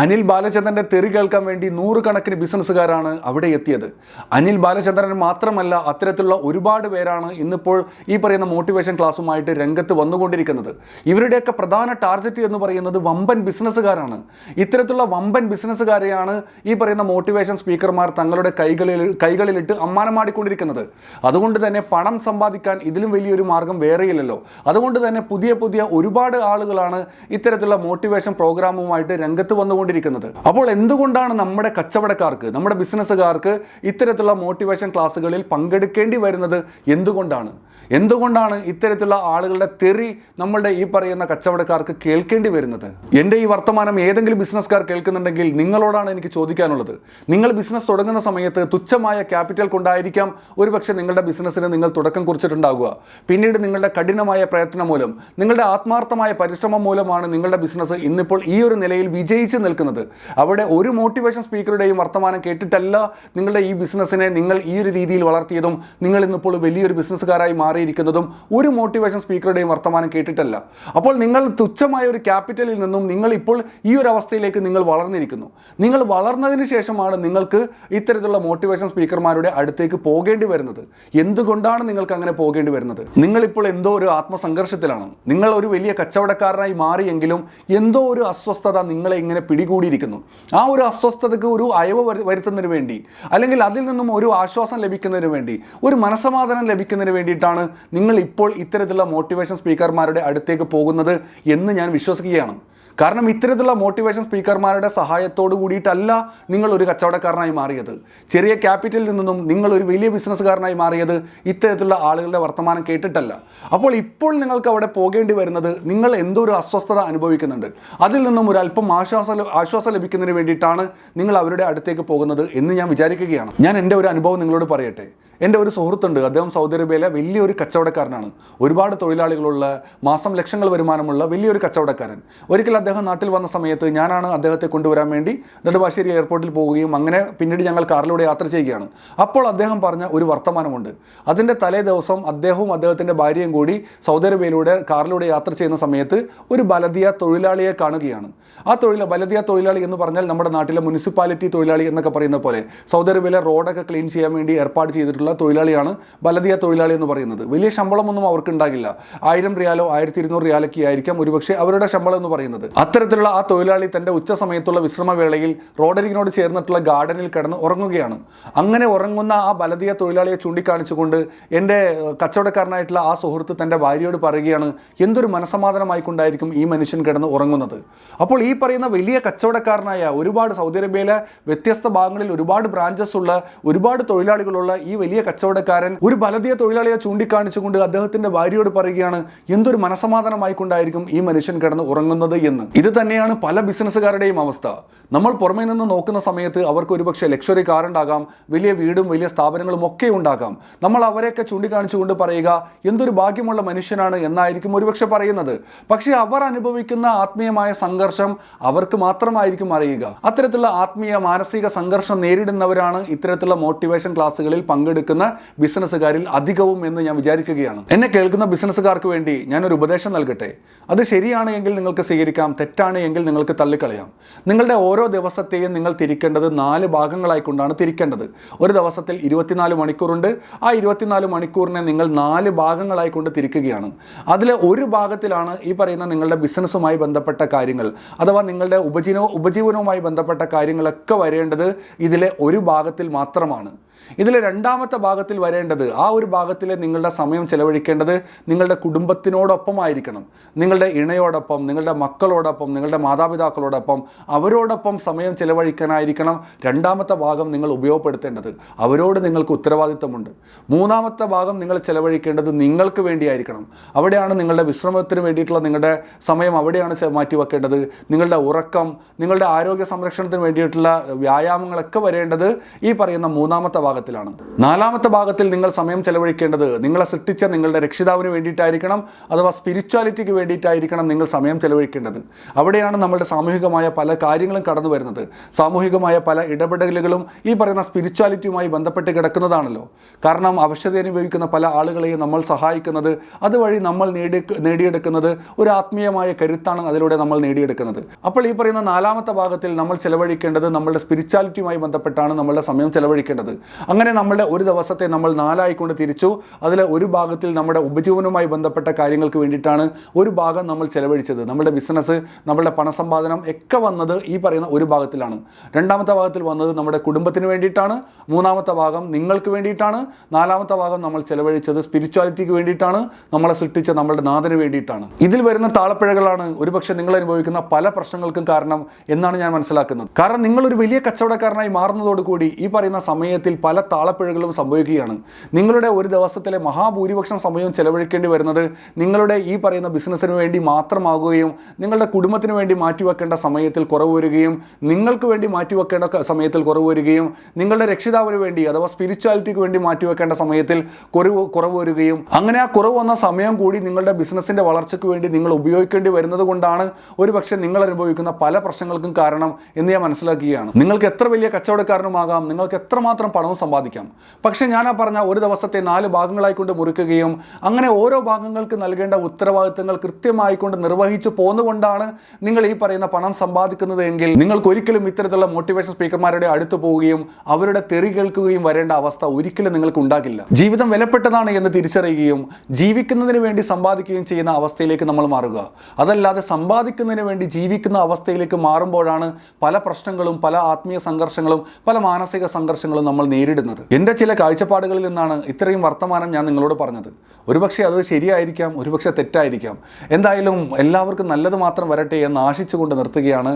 അനിൽ ബാലചന്ദ്രന്റെ തെറി കേൾക്കാൻ വേണ്ടി നൂറുകണക്കിന് ബിസിനസ്സുകാരാണ് അവിടെ എത്തിയത്. അനിൽ ബാലചന്ദ്രൻ മാത്രമല്ല അത്തരത്തിലുള്ള ഒരുപാട് പേരാണ് ഇന്നിപ്പോൾ ഈ പറയുന്ന മോട്ടിവേഷൻ ക്ലാസ്സുമായിട്ട് രംഗത്ത് വന്നുകൊണ്ടിരിക്കുന്നത്. ഇവരുടെയൊക്കെ പ്രധാന ടാർഗറ്റ് എന്ന് പറയുന്നത് വമ്പൻ ബിസിനസ്സുകാരാണ്. ഇത്തരത്തിലുള്ള വമ്പൻ ബിസിനസ്സുകാരെയാണ് ഈ പറയുന്ന മോട്ടിവേഷൻ സ്പീക്കർമാർ തങ്ങളുടെ കൈകളിൽ കൈകളിലിട്ട് അമ്മാനമാടിക്കൊണ്ടിരിക്കുന്നത്. അതുകൊണ്ട് തന്നെ പണം സമ്പാദിക്കാൻ ഇതിലും വലിയൊരു മാർഗം വേറെയില്ലല്ലോ. അതുകൊണ്ട് തന്നെ പുതിയ പുതിയ ഒരുപാട് ആളുകളാണ് ഇത്തരത്തിലുള്ള മോട്ടിവേഷൻ പ്രോഗ്രാമുമായിട്ട് രംഗത്ത് വന്നുകൊണ്ടിരിക്കുന്നത് അപ്പോൾ എന്തുകൊണ്ടാണ് നമ്മുടെ കച്ചവടക്കാർക്ക് നമ്മുടെ ബിസിനസ്സുകാർക്ക് ഇത്തരത്തിലുള്ള മോട്ടിവേഷൻ ക്ലാസ്സുകളിൽ പങ്കെടുക്കേണ്ടി വരുന്നത്? എന്തുകൊണ്ടാണ്? എന്തുകൊണ്ടാണ് ഇത്തരത്തിലുള്ള ആളുകളുടെ തെറി നമ്മളുടെ ഈ പറയുന്ന കച്ചവടക്കാർക്ക് കേൾക്കേണ്ടി വരുന്നത്? എന്റെ ഈ വർത്തമാനം ഏതെങ്കിലും ബിസിനസ്സുകാർ കേൾക്കുന്നുണ്ടെങ്കിൽ നിങ്ങളോടാണ് എനിക്ക് ചോദിക്കാനുള്ളത്. നിങ്ങൾ ബിസിനസ് തുടങ്ങുന്ന സമയത്ത് തുച്ഛമായ ക്യാപിറ്റൽ കൊണ്ടായിരിക്കാം ഒരുപക്ഷെ നിങ്ങളുടെ ബിസിനസ്സിന് നിങ്ങൾ തുടക്കം കുറിച്ചിട്ടുണ്ടാകുക പിന്നീട് നിങ്ങളുടെ കഠിനമായ പ്രയത്നം മൂലം നിങ്ങളുടെ ആത്മാർത്ഥമായ പരിശ്രമം മൂലമാണ് നിങ്ങളുടെ ബിസിനസ് ഇന്നിപ്പോൾ ഈ ഒരു നിലയിൽ വിജയിച്ച് നിൽക്കുന്നത്. അവിടെ ഒരു മോട്ടിവേഷൻ സ്പീക്കറുടെയും വർത്തമാനം കേട്ടിട്ടല്ല നിങ്ങളുടെ ഈ ബിസിനസ്സിനെ നിങ്ങൾ ഈ ഒരു രീതിയിൽ വളർത്തിയതും നിങ്ങൾ ഇന്നിപ്പോൾ വലിയൊരു ബിസിനസ്സുകാരായി മാറിയിരിക്കുന്നതും ഒരു മോട്ടിവേഷൻ സ്പീക്കറുടെയും വർത്തമാനം കേട്ടിട്ടല്ല. അപ്പോൾ നിങ്ങൾ തുച്ഛമായ ഒരു ക്യാപിറ്റലിൽ നിന്നും നിങ്ങൾ ഇപ്പോൾ ഈ ഒരു അവസ്ഥയിലേക്ക് നിങ്ങൾ വളർന്നിരിക്കുന്നു. നിങ്ങൾ വളർന്നതിന് ശേഷമാണ് നിങ്ങൾക്ക് ഇത്തരത്തിലുള്ള മോട്ടിവേഷൻ സ്പീക്കർമാരുടെ അടുത്തേക്ക് പോകേണ്ടി വരുന്നത്. എന്തുകൊണ്ടാണ് നിങ്ങൾക്ക് അങ്ങനെ പോകേണ്ടി വരുന്നത്? നിങ്ങളിപ്പോൾ എന്തോ ഒരു ആത്മസംഘർഷത്തിലാണ്. നിങ്ങൾ ഒരു വലിയ കച്ചവടക്കാരനായി മാറിയെങ്കിലും എന്തോ ഒരു അസ്വസ്ഥത നിങ്ങളെ ഇങ്ങനെ പിടികൂടിയിരിക്കുന്നു. ആ ഒരു അസ്വസ്ഥതയ്ക്ക് ഒരു അയവ് വരു- വരുത്തുന്നതിന് വേണ്ടി അല്ലെങ്കിൽ അതിൽ നിന്നും ഒരു ആശ്വാസം ലഭിക്കുന്നതിന് വേണ്ടി ഒരു മനസമാധാനം ലഭിക്കുന്നതിന് വേണ്ടിയിട്ടാണ് നിങ്ങൾ ഇപ്പോൾ ഇത്തരത്തിലുള്ള മോട്ടിവേഷൻ സ്പീക്കർമാരുടെ അടുത്തേക്ക് പോകുന്നത് എന്ന് ഞാൻ വിശ്വസിക്കുകയാണ്. കാരണം ഇത്തരത്തിലുള്ള മോട്ടിവേഷൻ സ്പീക്കർമാരുടെ സഹായത്തോട് കൂടിയിട്ടല്ല നിങ്ങൾ ഒരു കച്ചവടക്കാരനായി മാറിയത്. ചെറിയ ക്യാപിറ്റലിൽ നിന്നും നിങ്ങൾ ഒരു വലിയ ബിസിനസ്സുകാരനായി മാറിയത് ഇത്തരത്തിലുള്ള ആളുകളുടെ വർത്തമാനം കേട്ടിട്ടല്ല. അപ്പോൾ ഇപ്പോൾ നിങ്ങൾക്ക് അവിടെ പോകേണ്ടി വരുന്നത് നിങ്ങൾ എന്തോ ഒരു അസ്വസ്ഥത അനുഭവിക്കുന്നുണ്ട്. അതിൽ നിന്നും ഒരു അല്പം ആശ്വാസ ആശ്വാസം ലഭിക്കുന്നതിന് വേണ്ടിയിട്ടാണ് നിങ്ങൾ അവരുടെ അടുത്തേക്ക് പോകുന്നത് എന്ന് ഞാൻ വിചാരിക്കുകയാണ്. ഞാൻ എന്റെ ഒരു അനുഭവം നിങ്ങളോട് പറയട്ടെ. എന്റെ ഒരു സുഹൃത്തുണ്ട്. അദ്ദേഹം സൗദി അറേബ്യയിലെ വലിയൊരു കച്ചവടക്കാരനാണ്. ഒരുപാട് തൊഴിലാളികളുള്ള മാസം ലക്ഷങ്ങൾ വരുമാനമുള്ള വലിയൊരു കച്ചവടക്കാരൻ. ഒരിക്കൽ അദ്ദേഹം നാട്ടിൽ വന്ന സമയത്ത് ഞാനാണ് അദ്ദേഹത്തെ കൊണ്ടുവരാൻ വേണ്ടി നെടുമ്പാശ്ശേരി എയർപോർട്ടിൽ പോവുകയും അങ്ങനെ പിന്നീട് ഞങ്ങൾ കാറിലൂടെ യാത്ര ചെയ്യുകയാണ്. അപ്പോൾ അദ്ദേഹം പറഞ്ഞ ഒരു വർത്തമാനമുണ്ട്. അതിന്റെ തലേ ദിവസം അദ്ദേഹവും അദ്ദേഹത്തിന്റെ ഭാര്യയും കൂടി സൗദി അറേബ്യയിലൂടെ കാറിലൂടെ യാത്ര ചെയ്യുന്ന സമയത്ത് ഒരു ബലദിയ തൊഴിലാളിയെ കാണുകയാണ്. ആ തൊഴിൽ ബലദിയ തൊഴിലാളി എന്ന് പറഞ്ഞാൽ നമ്മുടെ നാട്ടിലെ മുനിസിപ്പാലിറ്റി തൊഴിലാളി എന്നൊക്കെ പറയുന്ന പോലെ സൗദി അറേബ്യയിലെ റോഡൊക്കെ ക്ലീൻ ചെയ്യാൻ വേണ്ടി ഏർപ്പാട് ചെയ്തിട്ടുള്ള തൊഴിലാളിയാണ് ബലദിയ തൊഴിലാളി എന്ന് പറയുന്നത്. വലിയ ശമ്പളമൊന്നും അവർക്ക് ഉണ്ടാകില്ല ആയിരം റിയാലോ ആയിരത്തി ഇരുന്നൂറ് റിയാലൊക്കെ ആയിരിക്കാം ഒരുപക്ഷെ അവരുടെ ശമ്പളം എന്ന് പറയുന്നത്. അത്തരത്തിലുള്ള ആ തൊഴിലാളി തന്റെ ഉച്ച സമയത്തുള്ള വിശ്രമവേളയിൽ റോഡരികിനോട് ചേർന്നിട്ടുള്ള ഗാർഡനിൽ കിടന്ന് ഉറങ്ങുകയാണ്. അങ്ങനെ ഉറങ്ങുന്ന ആ ബലദിയ തൊഴിലാളിയെ ചൂണ്ടിക്കാണിച്ചുകൊണ്ട് എന്റെ കച്ചവടക്കാരനായിട്ടുള്ള ആ സുഹൃത്ത് തന്റെ ഭാര്യയോട് പറയുകയാണ് എന്തൊരു മനസമാധാനമായിക്കൊണ്ടായിരിക്കും ഈ മനുഷ്യൻ കിടന്ന് ഉറങ്ങുന്നത്? അപ്പോൾ ഈ പറയുന്ന വലിയ കച്ചവടക്കാരനായ ഒരുപാട് സൗദി അറേബ്യയിലെ വ്യത്യസ്ത ഭാഗങ്ങളിൽ ഒരുപാട് ബ്രാഞ്ചസ് ഉള്ള ഒരുപാട് തൊഴിലാളികളുള്ള ഈ വലിയ കച്ചവടക്കാരൻ ഒരു ബലതീയ തൊഴിലാളിയെ ചൂണ്ടിക്കാണിച്ചുകൊണ്ട് അദ്ദേഹത്തിന്റെ ഭാര്യയോട് പറയുകയാണ് എന്തൊരു മനസമാധാനമായിക്കൊണ്ടായിരിക്കും ഈ മനുഷ്യൻ കിടന്ന് ഉറങ്ങുന്നത് എന്ന്. ഇത് തന്നെയാണ് പല ബിസിനസ്സുകാരുടെയും അവസ്ഥ. നമ്മൾ പുറമേ നിന്ന് നോക്കുന്ന സമയത്ത് അവർക്ക് ഒരുപക്ഷെ ലക്ഷറി കാർ ഉണ്ടാകാം വലിയ വീടും വലിയ സ്ഥാപനങ്ങളും ഒക്കെ ഉണ്ടാകാം. നമ്മൾ അവരെയൊക്കെ ചൂണ്ടിക്കാണിച്ചുകൊണ്ട് പറയുക എന്തൊരു ഭാഗ്യമുള്ള മനുഷ്യനാണ് എന്നായിരിക്കും ഒരുപക്ഷെ പറയുന്നത്. പക്ഷേ അവർ അനുഭവിക്കുന്ന ആത്മീയമായ സംഘർഷം അവർക്ക് മാത്രമായിരിക്കും അറിയുക. അത്തരത്തിലുള്ള ആത്മീയ മാനസിക സംഘർഷം നേരിടുന്നവരാണ് ഇത്തരത്തിലുള്ള മോട്ടിവേഷൻ ക്ലാസ്സുകളിൽ പങ്കെടുക്കുന്ന ബിസിനസ്സുകാരിൽ അധികവും എന്ന് ഞാൻ വിചാരിക്കുകയാണ്. എന്നെ കേൾക്കുന്ന ബിസിനസ്സുകാർക്ക് വേണ്ടി ഞാനൊരു ഉപദേശം നൽകട്ടെ? അത് ശരിയാണ് എങ്കിൽ നിങ്ങൾക്ക് സ്വീകരിക്കാം തെറ്റാണ് എങ്കിൽ നിങ്ങൾക്ക് തള്ളിക്കളയാം. നിങ്ങളുടെ ഓരോ ദിവസത്തെയും നിങ്ങൾ തിരിക്കേണ്ടത് നാല് ഭാഗങ്ങളായിക്കൊണ്ടാണ് തിരിക്കേണ്ടത്. ഒരു ദിവസത്തിൽ ഇരുപത്തിനാല് മണിക്കൂറുണ്ട്. ആ ഇരുപത്തിനാല് മണിക്കൂറിനെ നിങ്ങൾ നാല് ഭാഗങ്ങളായി കൊണ്ട് തിരിക്കുകയാണ്. അതിലെ ഒരു ഭാഗത്തിലാണ് ഈ പറയുന്ന നിങ്ങളുടെ ബിസിനസ്സുമായി ബന്ധപ്പെട്ട കാര്യങ്ങൾ. അഥവാ നിങ്ങളുടെ ഉപജീവന ഉപജീവനവുമായി ബന്ധപ്പെട്ട കാര്യങ്ങളൊക്കെ വരേണ്ടത് ഇതിലെ ഒരു ഭാഗത്തിൽ മാത്രമാണ്. ഇതിലെ രണ്ടാമത്തെ ഭാഗത്തിൽ വരേണ്ടത് ആ ഒരു ഭാഗത്തിൽ നിങ്ങളുടെ സമയം ചെലവഴിക്കേണ്ടത് നിങ്ങളുടെ കുടുംബത്തിനോടൊപ്പമായിരിക്കണം. നിങ്ങളുടെ ഇണയോടൊപ്പം നിങ്ങളുടെ മക്കളോടൊപ്പം നിങ്ങളുടെ മാതാപിതാക്കളോടൊപ്പം അവരോടൊപ്പം സമയം ചെലവഴിക്കാനായിരിക്കണം രണ്ടാമത്തെ ഭാഗം നിങ്ങൾ ഉപയോഗപ്പെടുത്തേണ്ടത്. അവരോട് നിങ്ങൾക്ക് ഉത്തരവാദിത്തമുണ്ട്. മൂന്നാമത്തെ ഭാഗം നിങ്ങൾ ചെലവഴിക്കേണ്ടത് നിങ്ങൾക്ക് വേണ്ടിയായിരിക്കണം. അവിടെയാണ് നിങ്ങളുടെ വിശ്രമത്തിന് വേണ്ടിയിട്ടുള്ള നിങ്ങളുടെ സമയം അവിടെയാണ് മാറ്റിവെക്കേണ്ടത്. നിങ്ങളുടെ ഉറക്കം നിങ്ങളുടെ ആരോഗ്യ സംരക്ഷണത്തിന് വേണ്ടിയിട്ടുള്ള വ്യായാമങ്ങളൊക്കെ വരേണ്ടത് ഈ പറയുന്ന മൂന്നാമത്തെ ഭാഗത്തിലാണ്. നാലാമത്തെ ഭാഗത്തിൽ നിങ്ങൾ സമയം ചെലവഴിക്കേണ്ടത് നിങ്ങളെ സൃഷ്ടിച്ച നിങ്ങളുടെ രക്ഷിതാവിന് വേണ്ടിയിട്ടായിരിക്കണം അഥവാ സ്പിരിച്വാലിറ്റിക്ക് വേണ്ടിയിട്ടായിരിക്കണം നിങ്ങൾ സമയം ചെലവഴിക്കേണ്ടത്. അവിടെയാണ് നമ്മളുടെ സാമൂഹികമായ പല കാര്യങ്ങളും കടന്നു വരുന്നത്. സാമൂഹികമായ പല ഇടപെടലുകളും ഈ പറയുന്ന സ്പിരിച്വാലിറ്റിയുമായി ബന്ധപ്പെട്ട് കിടക്കുന്നതാണല്ലോ. കാരണം അവശത അനുഭവിക്കുന്ന പല ആളുകളെയും നമ്മൾ സഹായിക്കുന്നത് അതുവഴി നമ്മൾ നേടി നേടിയെടുക്കുന്നത് ഒരു ആത്മീയമായ കരുത്താണ് അതിലൂടെ നമ്മൾ നേടിയെടുക്കുന്നത്. അപ്പോൾ ഈ പറയുന്ന നാലാമത്തെ ഭാഗത്തിൽ നമ്മൾ ചെലവഴിക്കേണ്ടത് നമ്മളുടെ സ്പിരിച്വാലിറ്റിയുമായി ബന്ധപ്പെട്ടാണ് നമ്മളുടെ സമയം ചെലവഴിക്കേണ്ടത്. അങ്ങനെ നമ്മളുടെ ഒരു ദിവസത്തെ നമ്മൾ നാലായിക്കൊണ്ട് തിരിച്ചു. അതിൽ ഒരു ഭാഗത്തിൽ നമ്മുടെ ഉപജീവനവുമായി ബന്ധപ്പെട്ട കാര്യങ്ങൾക്ക് വേണ്ടിയിട്ടാണ് ഒരു ഭാഗം നമ്മൾ ചെലവഴിച്ചത്. നമ്മുടെ ബിസിനസ് നമ്മുടെ പണസമ്പാദനം ഒക്കെ വന്നത് ഈ പറയുന്ന ഒരു ഭാഗത്തിലാണ്. രണ്ടാമത്തെ ഭാഗത്തിൽ വന്നത് നമ്മുടെ കുടുംബത്തിന് വേണ്ടിയിട്ടാണ്. മൂന്നാമത്തെ ഭാഗം നിങ്ങൾക്ക് വേണ്ടിയിട്ടാണ്. നാലാമത്തെ ഭാഗം നമ്മൾ ചെലവഴിച്ചത് സ്പിരിച്വാലിറ്റിക്ക് വേണ്ടിയിട്ടാണ്. നമ്മളെ സൃഷ്ടിച്ച നമ്മുടെ നാഥന് വേണ്ടിയിട്ടാണ്. ഇതിൽ വരുന്ന താളപ്പിഴകളാണ് ഒരുപക്ഷെ നിങ്ങൾ അനുഭവിക്കുന്ന പല പ്രശ്നങ്ങൾക്കും കാരണം എന്നാണ് ഞാൻ മനസ്സിലാക്കുന്നത്. കാരണം നിങ്ങൾ ഒരു വലിയ കച്ചവടക്കാരനായി മാറുന്നതോടുകൂടി ഈ പറയുന്ന സമയത്തിൽ പല താളപ്പിഴകളും സംഭവിക്കുകയാണ്. നിങ്ങളുടെ ഒരു ദിവസത്തിലെ മഹാഭൂരിപക്ഷം സമയവും ചെലവഴിക്കേണ്ടി വരുന്നത് നിങ്ങളുടെ ഈ പറയുന്ന ബിസിനസ്സിന് വേണ്ടി മാത്രമാകുകയും നിങ്ങളുടെ കുടുംബത്തിന് വേണ്ടി മാറ്റിവെക്കേണ്ട സമയത്തിൽ കുറവ് വരികയും നിങ്ങൾക്ക് വേണ്ടി മാറ്റിവെക്കേണ്ട സമയത്തിൽ കുറവ് വരികയും നിങ്ങളുടെ രക്ഷിതാവിന് വേണ്ടി അഥവാ സ്പിരിച്വാലിറ്റിക്ക് വേണ്ടി മാറ്റിവെക്കേണ്ട സമയത്തിൽ കുറവ് കുറവ് വരികയും അങ്ങനെ ആ കുറവ് വന്ന സമയം കൂടി നിങ്ങളുടെ ബിസിനസ്സിന്റെ വളർച്ചയ്ക്ക് വേണ്ടി നിങ്ങൾ ഉപയോഗിക്കേണ്ടി വരുന്നത് കൊണ്ടാണ് ഒരു പക്ഷേ നിങ്ങൾ അനുഭവിക്കുന്ന പല പ്രശ്നങ്ങൾക്കും കാരണം എന്ന് ഞാൻ മനസ്സിലാക്കുകയാണ്. നിങ്ങൾക്ക് എത്ര വലിയ കച്ചവടക്കാരനുമാകാം നിങ്ങൾക്ക് എത്രമാത്രം പണവും സമ്പാദിക്കാം. പക്ഷേ ഞാൻ ആ പറഞ്ഞ ഒരു ദിവസത്തെ നാല് ഭാഗങ്ങളായി കൊണ്ട് മുറിക്കുകയും അങ്ങനെ ഓരോ ഭാഗങ്ങൾക്ക് നൽകേണ്ട ഉത്തരവാദിത്തങ്ങൾ കൃത്യമായിക്കൊണ്ട് നിർവഹിച്ചു പോന്നുകൊണ്ടാണ് നിങ്ങൾ ഈ പറയുന്ന പണം സമ്പാദിക്കുന്നത് എങ്കിൽ നിങ്ങൾക്ക് ഒരിക്കലും ഇത്തരത്തിലുള്ള മോട്ടിവേഷൻ സ്പീക്കർമാരുടെ അടുത്ത് പോവുകയും അവരുടെ തെറി കേൾക്കുകയും വരേണ്ട അവസ്ഥ ഒരിക്കലും നിങ്ങൾക്ക് ഉണ്ടാകില്ല. ജീവിതം വിലപ്പെട്ടതാണ് എന്ന് തിരിച്ചറിയുകയും ജീവിക്കുന്നതിന് വേണ്ടി സമ്പാദിക്കുകയും ചെയ്യുന്ന അവസ്ഥയിലേക്ക് നമ്മൾ മാറുക. അതല്ലാതെ സമ്പാദിക്കുന്നതിന് വേണ്ടി ജീവിക്കുന്ന അവസ്ഥയിലേക്ക് മാറുമ്പോഴാണ് പല പ്രശ്നങ്ങളും പല ആത്മീയ സംഘർഷങ്ങളും പല മാനസിക സംഘർഷങ്ങളും നമ്മൾ നേരിടുന്നത്. എന്റെ ചില കാഴ്ചപ്പാടുകളിൽ നിന്നാണ് ഇത്രയും വർത്തമാനം ഞാൻ നിങ്ങളോട് പറഞ്ഞത്. ഒരുപക്ഷെ അത് ശരിയായിരിക്കാം ഒരുപക്ഷെ തെറ്റായിരിക്കാം. എന്തായാലും എല്ലാവർക്കും നല്ലത് മാത്രം വരട്ടെ എന്ന് ആശിച്ചുകൊണ്ട് നിർത്തുകയാണ്.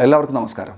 എല്ലാവർക്കും നമസ്കാരം.